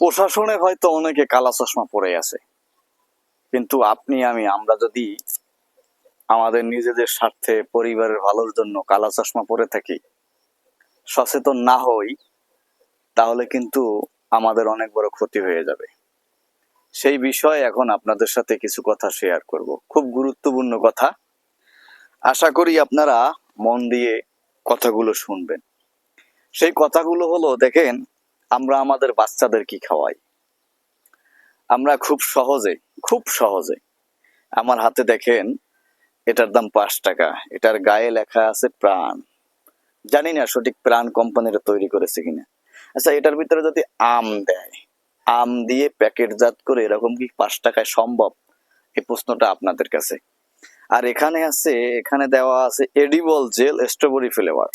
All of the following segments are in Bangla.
প্রশাসনে হয়তো অনেকে কালা চশমা পরে আছে। কিন্তু আপনি, আমি, আমরা যদি আমাদের নিজেদের স্বার্থে, পরিবারের ভালোর জন্য কালা চশমা পরে থাকি, সচেতন না হই, তাহলে কিন্তু আমাদের অনেক বড় ক্ষতি হয়ে যাবে। সেই বিষয়ে এখন আপনাদের সাথে কিছু কথা শেয়ার করব। খুব গুরুত্বপূর্ণ কথা। আশা করি আপনারা মন দিয়ে কথাগুলো শুনবেন। সেই কথাগুলো হলো, দেখেন আমরা আমাদের বাচ্চাদের কি খাওয়াই? আমরা খুব সহজে খুব সহজে আমার হাতে দেখেন এটার দাম পাঁচ টাকা, এটার গায়ে লেখা আছে প্রাণ। জানি না সঠিক প্রাণ কোম্পানিটা তৈরি করেছে কিনা। আচ্ছা এটার ভিতরে যদি আম দেয়, আম দিয়ে প্যাকেটজাত করে এরকম কি পাঁচ টাকায় সম্ভব? এই প্রশ্নটা আপনাদের কাছে। আর এখানে আছে, এখানে দেওয়া আছে এডিবল জেল স্ট্রবেরি ফ্লেভার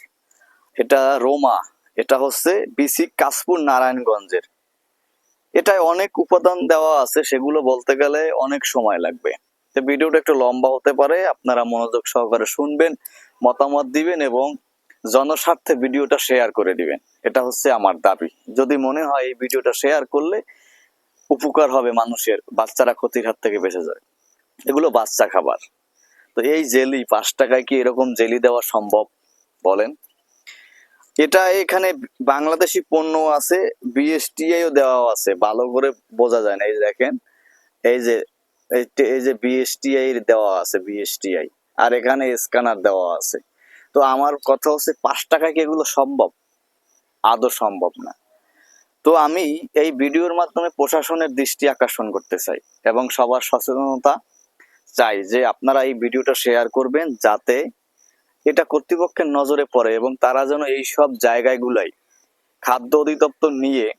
এটা রোমা এটা হচ্ছে বিসি কাশপুর নারায়ণগঞ্জের। এটায় অনেক উপাদান দেওয়া আছে, সেগুলো বলতে গেলে অনেক সময় লাগবে। তো ভিডিওটা একটু লম্বা হতে পারে, আপনারা মনোযোগ সহকারে শুনবেন, মতামত দিবেন এবং জনস্বার্থে ভিডিওটা শেয়ার করে দিবেন। এটা হচ্ছে আমার দাবি। যদি মনে হয় এই ভিডিওটা শেয়ার করলে উপকার হবে মানুষের, বাচ্চারা ক্ষতির হাত থেকে বেঁচে যায়। এগুলো বাচ্চা খাবার। তো এই জেলি, পাঁচ টাকায় কি এরকম জেলি দেওয়া সম্ভব বলেন? এটা এখানে বাংলাদেশি পণ্য আছে বিএসটিআইও দেওয়া আছে, ভালো করে বোঝা যায় না, এই দেখেন, এই যে, এই যে- বিএসটিআই দেওয়া আছে বিএসটিআই আর এখানে স্ক্যানার দেওয়া আছে। তো আমার কথা হচ্ছে, পাঁচ টাকায় কি এগুলো সম্ভব? আদৌ সম্ভব না। তো আমি এই ভিডিওর মাধ্যমে প্রশাসনের দৃষ্টি আকর্ষণ করতে চাই, এবং সবার সচেতনতা চাই যে আপনারা এই ভিডিওটা শেয়ার করবেন, যাতে এটা কর্তৃপক্ষের নজরে পড়ে এবং তারা যেন এই সব জায়গাগুলাই খাদ্য অধিদপ্তর নিয়ে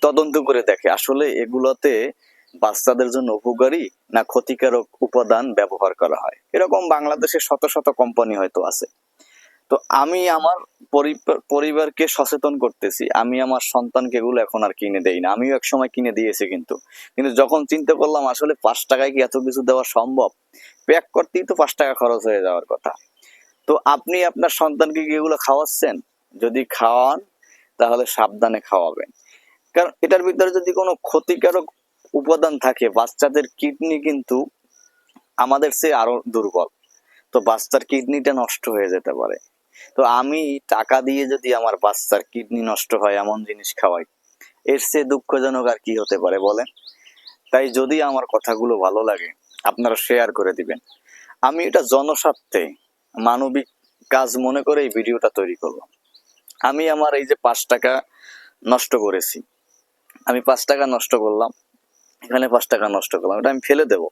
তদন্ত করে দেখে, আসলে এগুলোতে বাচ্চাদের জন্য উপকারী না ক্ষতিকারক উপাদান ব্যবহার করা হয়। এরকম বাংলাদেশে শত শত কোম্পানি হয়তো আছে। তো আমি আমার পরি- পরিবারকে সচেতন করতেছি, আমি আমার সন্তানকে এগুলো এখন আর কিনে দেই না। আমিও এক সময় কিনে দিয়েছি কিন্তু। কিন্তু যখন চিন্তা করলাম, আসলে পাঁচ টাকায় কি এত কিছু দেওয়া সম্ভব? প্যাক করতেই তো পাঁচ টাকা খরচ হয়ে যাওয়ার কথা। তো আপনি আপনার সন্তানকে এগুলো খাওয়াচ্ছেন? যদি খাওয়ান, তাহলে সাবধানে খাওয়াবেন। কারণ এটার ভিতরে যদি কোনো ক্ষতিকারক উপাদান থাকে, বাচ্চাদের কিডনি কিন্তু আমাদের চেয়ে আরও দুর্বল। তো বাচ্চার কিডনিটা নষ্ট হয়ে যেতে পারে। তো আমি টাকা দিয়ে যদি আমার বাচ্চার কিডনি নষ্ট হয়, এমন জিনিস খাওয়াই, এর চেয়ে দুঃখজনক আর কি হতে পারে বলেন? তাই যদি আমার কথাগুলো ভালো লাগে, আপনারা শেয়ার করে দিবেন। আমি এটা জনস্বার্থে মানবিক কাজ মনে করে এই ভিডিওটা তৈরি করলাম আমি আমার এই যে পাঁচ টাকা নষ্ট করেছি। আমি পাঁচ টাকা নষ্ট করলাম। এখানে পাঁচ টাকা নষ্ট করলাম। এটা আমি ফেলে দেব।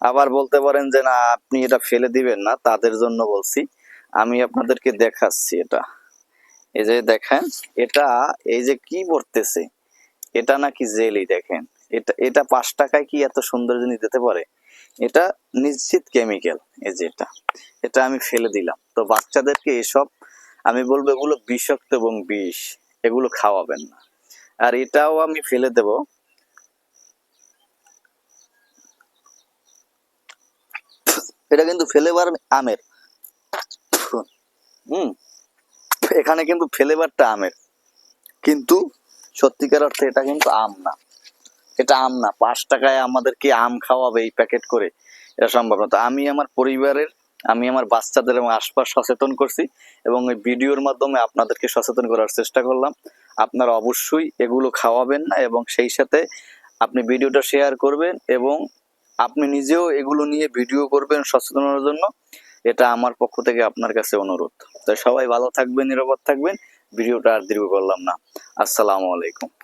আবার বলতে পারেন যে, না, আপনি এটা ফেলে দিবেন না, তাদের জন্য বলছি। আমি আপনাদেরকে দেখাচ্ছি এটা। এই যে দেখেন, এটা এই যে কি পড়তেছে, এটা নাকি জেলি দেখেন। এটা এটা পাঁচ টাকায় কি এত সুন্দর জিনিস দিতে পারে? এটা নিশ্চিত কেমিক্যাল এই যে এটা। এটা আমি ফেলে দিলাম। তো বাচ্চাদেরকে এসব, আমি বলব এগুলো বিষাক্ত এবং বিষ, এগুলো খাওয়াবেন না। আর এটাও আমি ফেলে দেব। এটা কিন্তু ফ্লেভার আমের। হুম, এখানে কিন্তু ফ্লেভারটা আমের। কিন্তু সত্যিকার অর্থে এটা কিন্তু আম না। এটা আম না। পাঁচ টাকায় আমাদেরকে আম খাওয়াবে এই প্যাকেট করে। এটা সম্ভব না। তো আমি আমার পরিবারের, আমি আমার বাচ্চাদের এবং আশপাশ সচেতন করছি এবং এই ভিডিওর মাধ্যমে আপনাদেরকে সচেতন করার চেষ্টা করলাম। আপনারা অবশ্যই এগুলো খাওয়াবেন না এবং সেই সাথে আপনি ভিডিওটা শেয়ার করবেন এবং আপনি নিজেও এগুলো নিয়ে ভিডিও করবেন সচেতনার জন্য। এটা আমার পক্ষ থেকে আপনার কাছে অনুরোধ। তাই সবাই ভালো থাকবেন, নিরাপদ থাকবেন। ভিডিওটা আর দীর্ঘ করলাম না। আসসালামু আলাইকুম।